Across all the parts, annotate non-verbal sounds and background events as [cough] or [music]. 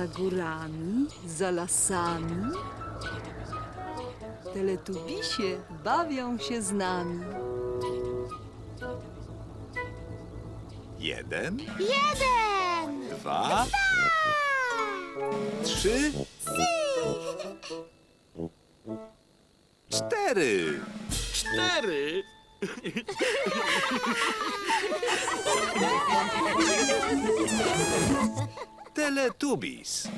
Za górami, za lasami. Teletubisie bawią się z nami. Jeden, Jeden! dwa, trzy, cztery. Cztery! [laughs] Teletubbies.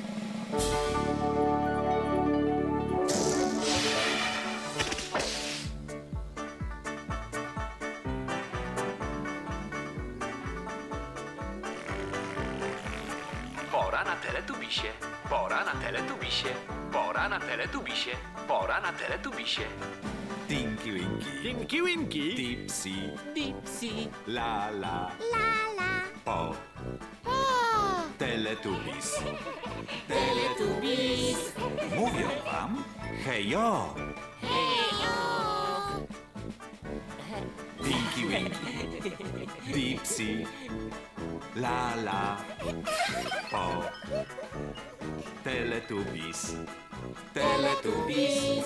Pora na teletubisie, pora na teletubisie, pora na teletubisie, pora na teletubisie. Tinky Winky, Winki, winki! Dipsy, Dipsy. La La, Lala! Po, O! Teletubbies. Teletubbies. Mówią wam hejo. Tinky Winky, Dipsy, La La, Po, Teletubbies. Teletubbies.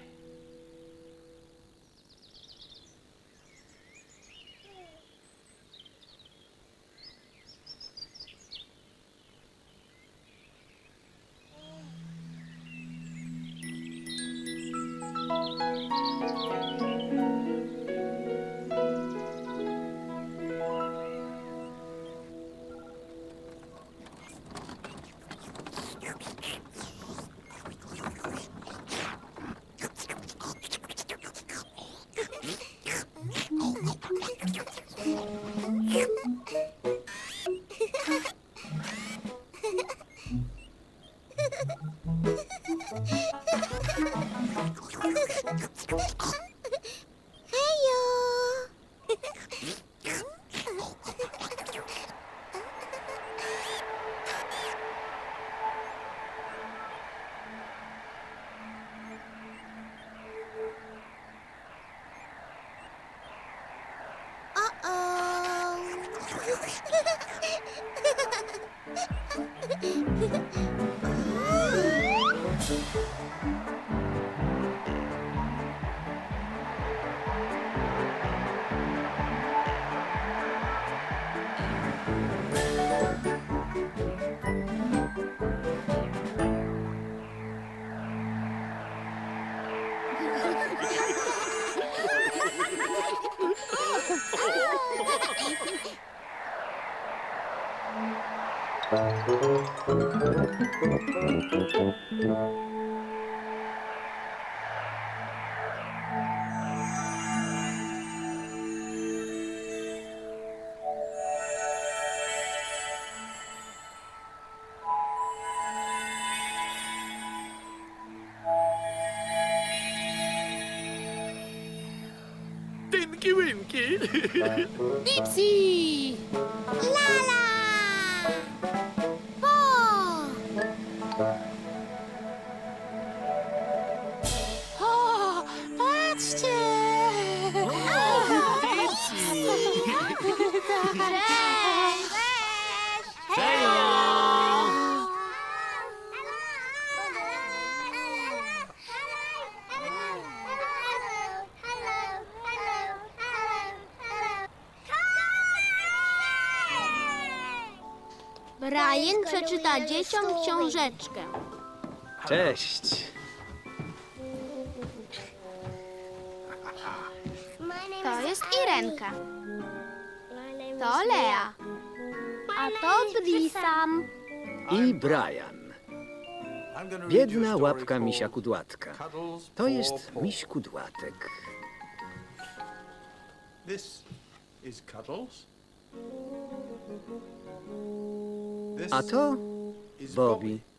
Ha ha ha ha! Thank you. O, patrzcie! Cześć! Cześć! Brian przeczyta dzieciom książeczkę. Cześć! To jest Irenka. To Lea. A to Brisam. I Brian. Biedna łapka misia kudłatka. To jest miś kudłatek. This is Cuddles. A to Bobby.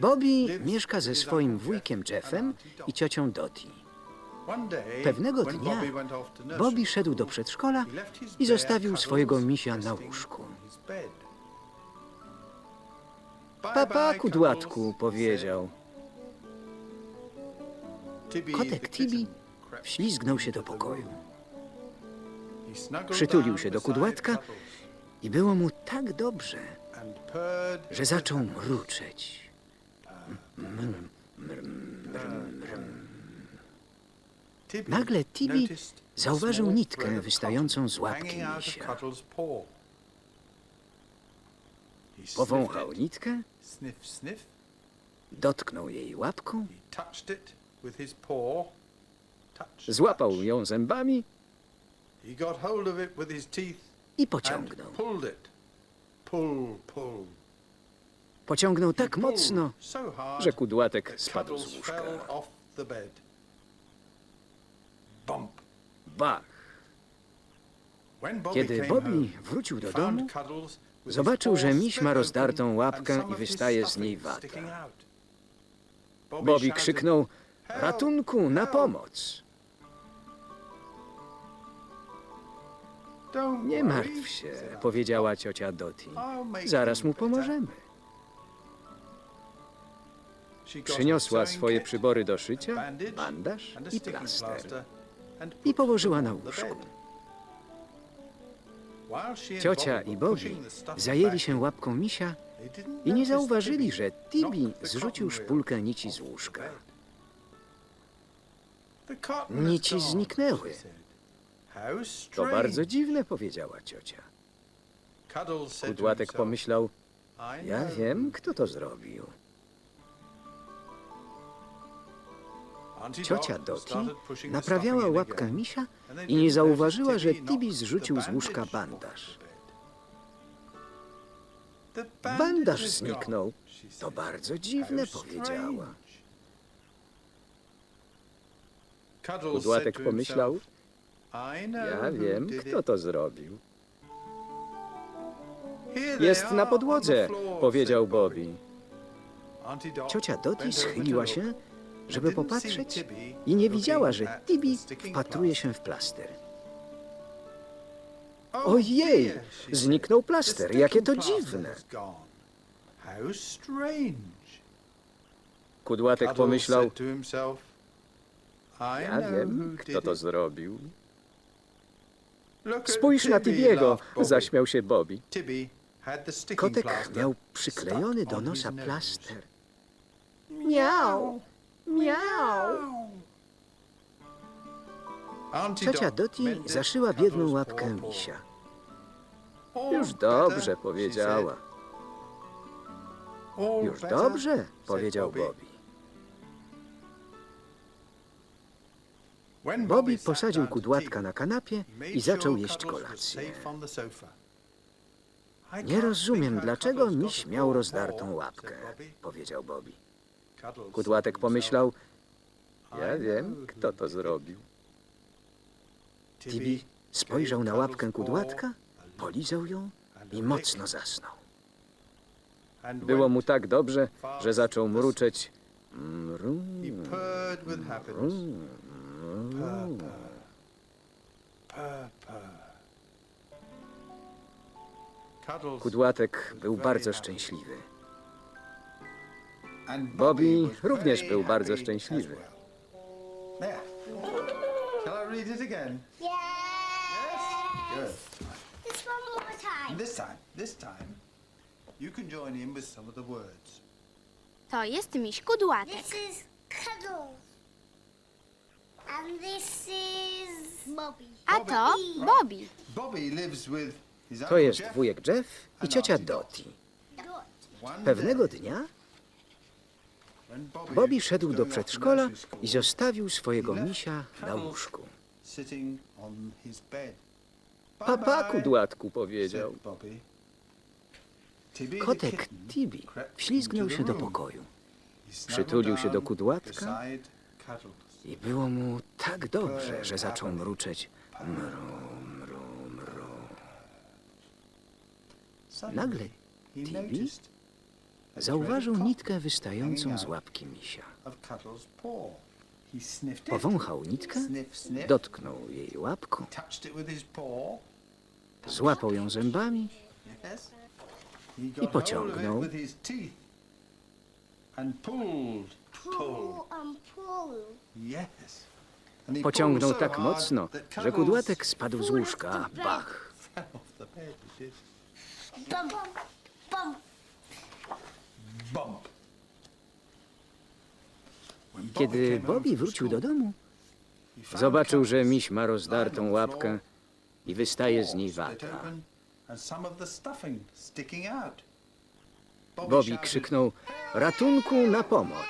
Bobby, mieszka ze swoim wujkiem Jeff Jeffem i ciocią Dottie. Pewnego dnia Bobby szedł do przedszkola i zostawił swojego misia na łóżku. Papa kudłatku, powiedział. Kotek Tibi wślizgnął się do pokoju. Przytulił się do kudłatka i było mu tak dobrze, że zaczął mruczeć. Nagle Tibi zauważył nitkę wystającą z łapki misia. Powąchał nitkę, dotknął jej łapką, złapał ją zębami i pociągnął. Pull, pull. Pociągnął tak mocno, że kudłatek spadł z łóżka. Bach! Kiedy Bobby wrócił do domu, zobaczył, że miś ma rozdartą łapkę i wystaje z niej wata. Bobby krzyknął: "Help! Ratunku, na pomoc! Nie martw się, powiedziała ciocia Dottie. Zaraz mu better." pomożemy. Przyniosła swoje przybory do szycia, bandaż i plaster i położyła na łóżku. Ciocia i Bobby zajęli się łapką misia i nie zauważyli, że Tibi zrzucił szpulkę nici z łóżka. Nici zniknęły. To bardzo dziwne, powiedziała ciocia. Kudłatek pomyślał: "I Ja wiem, kto to zrobił. Ciocia Dot Dottie started pushing the naprawiała łapkę misia i nie zauważyła, że Tibi zrzucił z łóżka bandaż. Bandaż zniknął. To bardzo dziwne, powiedziała. Kudłatek pomyślał: himself, "I know Ja wiem, kto to zrobił. Jest na podłodze, the floor," powiedział Bobby. Ciocia to schyliła się, żeby popatrzeć i nie widziała, że Tibi wpatruje się w plaster. Ojej, zniknął plaster, jakie to dziwne. Kudłatek pomyślał: said to himself, "I Ja wiem, kto to zrobił. Spójrz na Tibi," Tibiego, zaśmiał się Bobby. Kotek miał przyklejony do nosa plaster. Miau, miau. Ciocia Dot Dottie mended zaszyła biedną łapkę misia. Już dobrze, powiedziała. Już dobrze, powiedział Bobby. Bobby. Posadził kudłatka na kanapie i zaczął jeść kolację. Nie rozumiem, dlaczego miś miał rozdartą łapkę, powiedział Bobby. Kudłatek pomyślał, ja "I wiem, kto to did it." zrobił. Tibi spojrzał na łapkę kudłatka, polizał ją i mocno zasnął. Było mu tak dobrze, że zaczął mruczeć. Mru, purr. Cuddles Kudłatek był bardzo szczęśliwy. Bobby również był bardzo szczęśliwy. To jest miś kudłatek. This is Cuddles. And this is Bobby. A to Bobby. Bobby lives with his To jest wujek Jeff i ciocia Dottie. Pewnego dnia Bobby szedł do przedszkola i zostawił swojego misia na łóżku. Papa kudłatku powiedział. Kotek Tibi wślizgnął się do pokoju przytulił się do kudłatka i było mu tak dobrze, że zaczął mruczeć. Mru, mru, mru. Nagle Tibi zauważył nitkę wystającą z łapki misia. Powąchał nitkę, dotknął jej łapką, złapał ją zębami of pociągnął. Pociągnął tak mocno, że kudłatek spadł z łóżka. Bach! fell off the Kiedy Bobby wrócił do domu, zobaczył, że miś ma rozdartą łapkę i wystaje z niej wata. Bobby krzyknął: Ratunku na pomoc!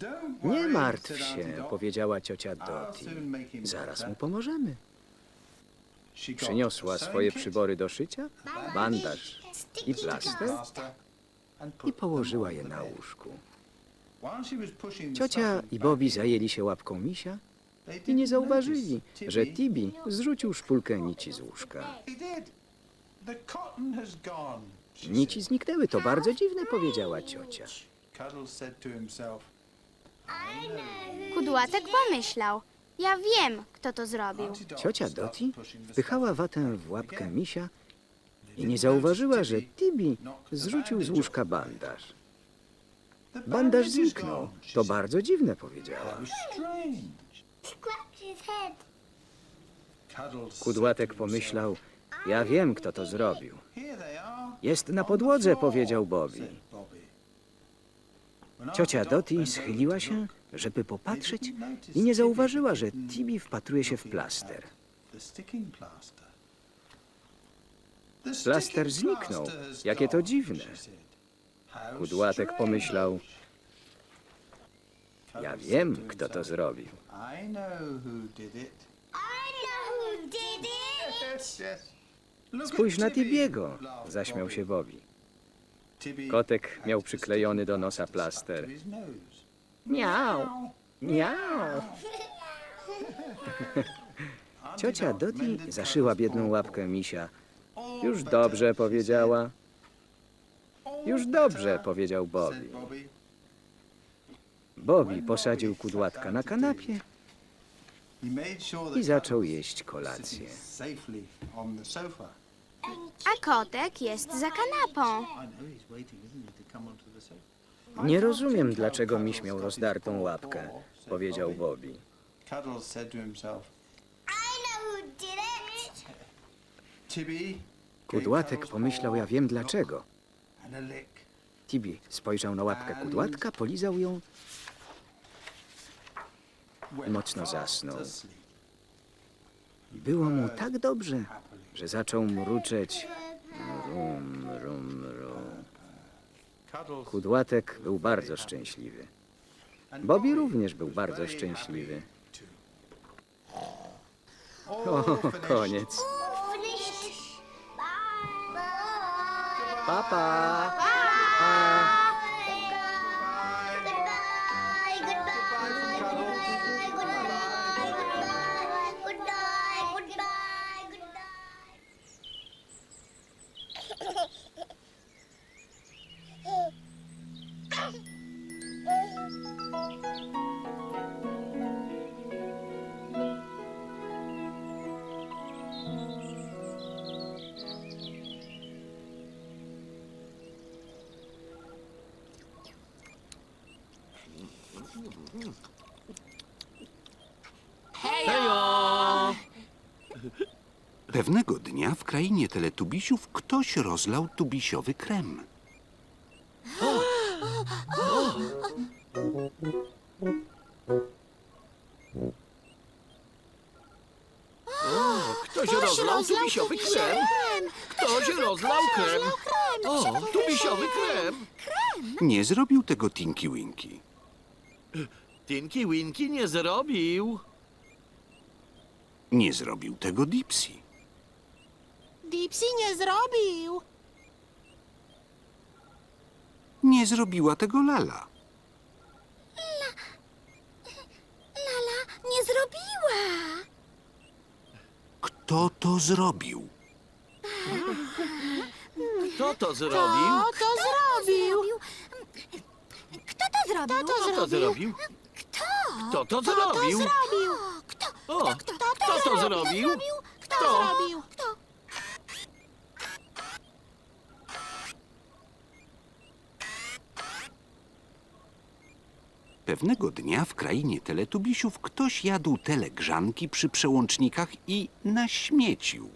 "Don't Nie worry," martw się, powiedziała ciocia Dottie. him Zaraz better." mu pomożemy. Przyniosła swoje przybory do szycia, bandaż i plaster i położyła je na łóżku. Ciocia i Bobby zajęli się łapką misia i nie zauważyli, że. Tibi zrzucił szpulkę nici z łóżka. Nici zniknęły, to bardzo dziwne, powiedziała ciocia. Kudłatek pomyślał. Ja wiem, kto to zrobił. Ciocia the wpychała watę w łapkę misia i nie zauważyła, że Tibi zrzucił z łóżka bandaż. Bandaż zniknął. To bardzo dziwne, powiedziała. Kudłatek pomyślał, ja wiem, kto to zrobił. Jest na podłodze, powiedział Bobby. Ciocia Dottie schyliła się, żeby popatrzeć i nie zauważyła, że Tibi wpatruje się w plaster. Plaster. Zniknął. Jakie to dziwne. Kudłatek pomyślał, ja wiem, kto to zrobił. I know who did it. I know who did it. Yes, yes. Look Spójrz na Tibiego, zaśmiał się Bobby. Kotek miał przyklejony do nosa plaster miau. Auntie [laughs] Ciocia mended zaszyła biedną łapkę misia. Już dobrze, powiedziała. Już dobrze, powiedział Bobby. Bobby. Posadził kudłatka na kanapie i zaczął jeść kolację. A kotek jest za kanapą. Nie rozumiem, dlaczego miś miał rozdartą łapkę, powiedział Bobby. Bobby. Cuddles said to himself, I know who did it. Tibby. Kudłatek pomyślał, ja wiem dlaczego. Tibi spojrzał na łapkę kudłatka, polizał ją Went Mocno zasnął. Było mu tak dobrze, że zaczął mruczeć. Kudłatek był bardzo szczęśliwy. Bobby również był bardzo szczęśliwy. O, koniec. Bye. Papa! Pewnego dnia w krainie teletubisiów ktoś rozlał tubisiowy krem. Ktoś rozlał tubisiowy krem. Ktoś rozlał krem. O, tubisiowy krem. Nie zrobił tego Tinky Winky. Tinky Winky nie zrobił. Nie zrobił tego Dipsy. Dipsy nie zrobił. Nie zrobiła tego Lala. Lala nie zrobiła. Kto to zrobił? Kto to zrobił? to zrobił? zrobił? Kto to zrobił? Kto? Kto to Kto to zrobił? zrobił? Kto? O, Kto kto to zrobił? Kto Kto? Pewnego dnia w krainie teletubisiów ktoś jadł telegrzanki przy przełącznikach i naśmiecił.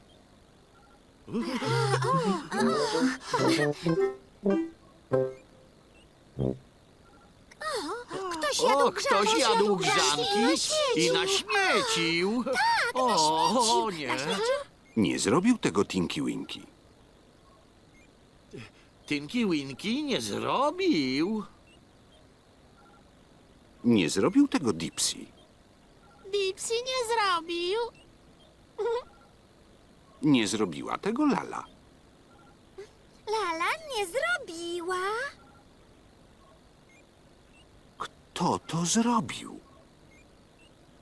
Ktoś O, jadł ktoś grzanki, jadł grzanki i naśmiecił. naśmiecił. O, nie. Nie zrobił tego Tinky Winky. Tinky Winky nie zrobił. Nie zrobił tego Dipsy. Dipsy nie zrobił. Nie zrobiła tego Lala. Lala nie zrobiła. Kto to zrobił?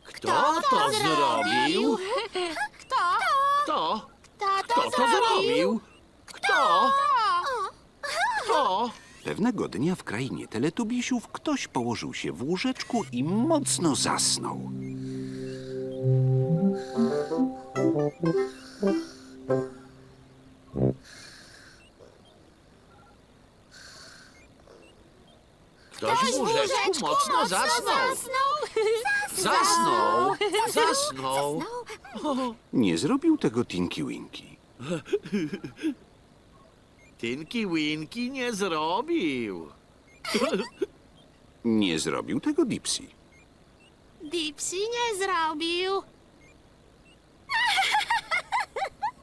Kto to zrobił? Kto? Kto? Kto Kto to zrobił? Kto? Kto? Pewnego dnia w krainie teletubisiów ktoś położył się w łóżeczku i mocno zasnął. Ktoś w łóżeczku mocno zasnął. Zasnął. [laughs] Zasnął. Zasnął. [laughs] Nie zrobił tego Tinky Winky. [laughs] Tinky Winky nie zrobił. [laughs] Nie zrobił tego Dipsy. Dipsy nie zrobił.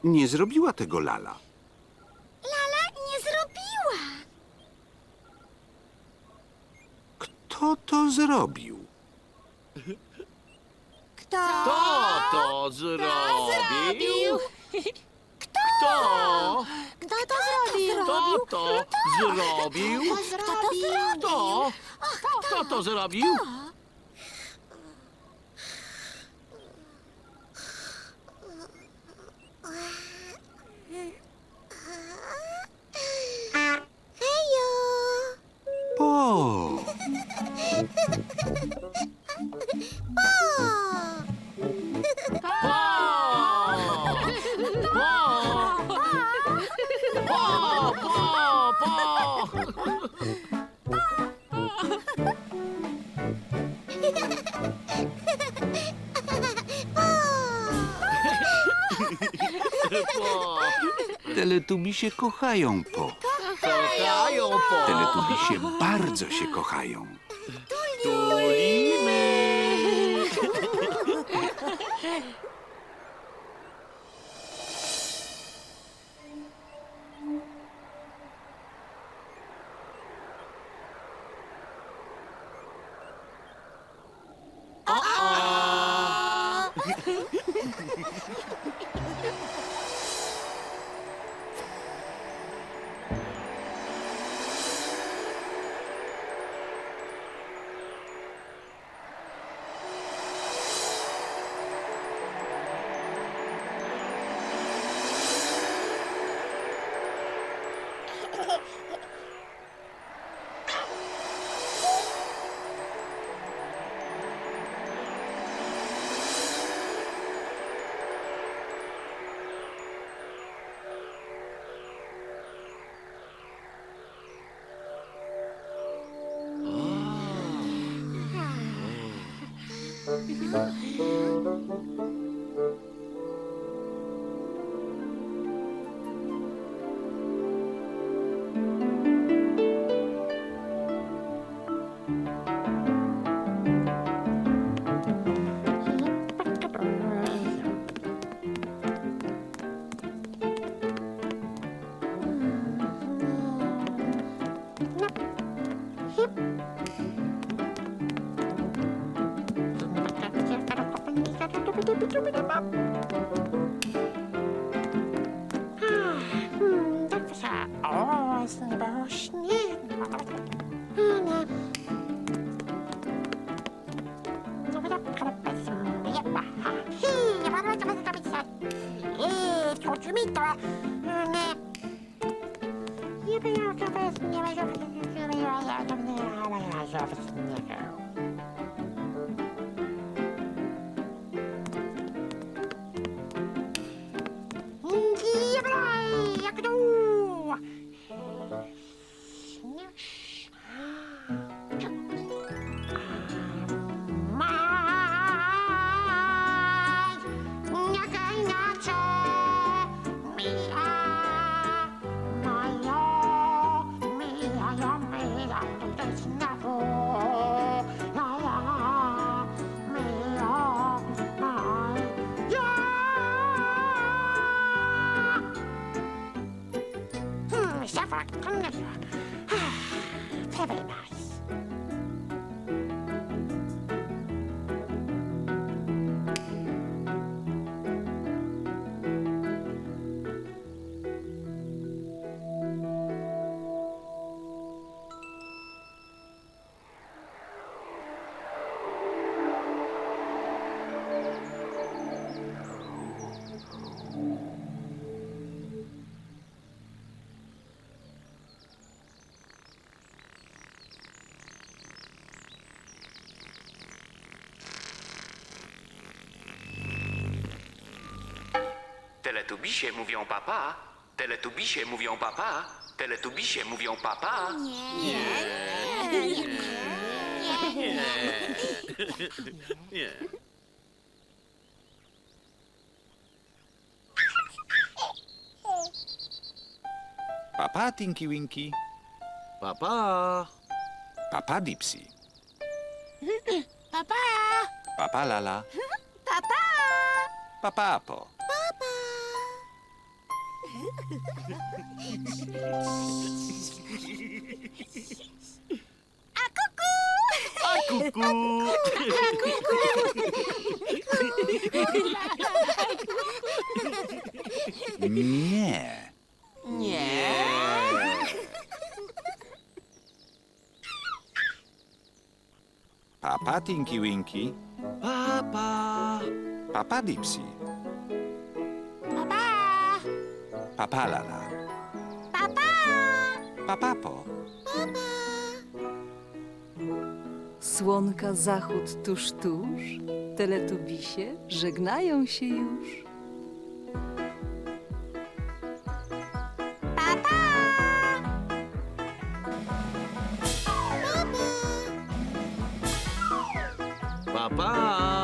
Nie zrobiła tego Lala. Lala nie zrobiła. Kto to zrobił? Kto? Kto to zrobił? Kto? Kto to zrobił? Kto to zrobił? Kto to zrobił? Kto? Kto to zrobił? Teletubisie kochają po. Kochają po! Teletubisie bardzo się kochają. 一般 말씀이 Teletubisie mówią papa. Teletubisie mówią papa. Teletubisie mówią papa. Papa Tinky Winky, Papa. papa Dipsy, Papa! papa Lala, Papa! papa Apo. A kuku! A kuku. Nie. Papa Tinky Winky, Papa. papa Dipsy, papa Lala, Papa! papa Po. Słonka zachód tuż, tuż. Teletubisie żegnają się już. Papa! Papa. Papa!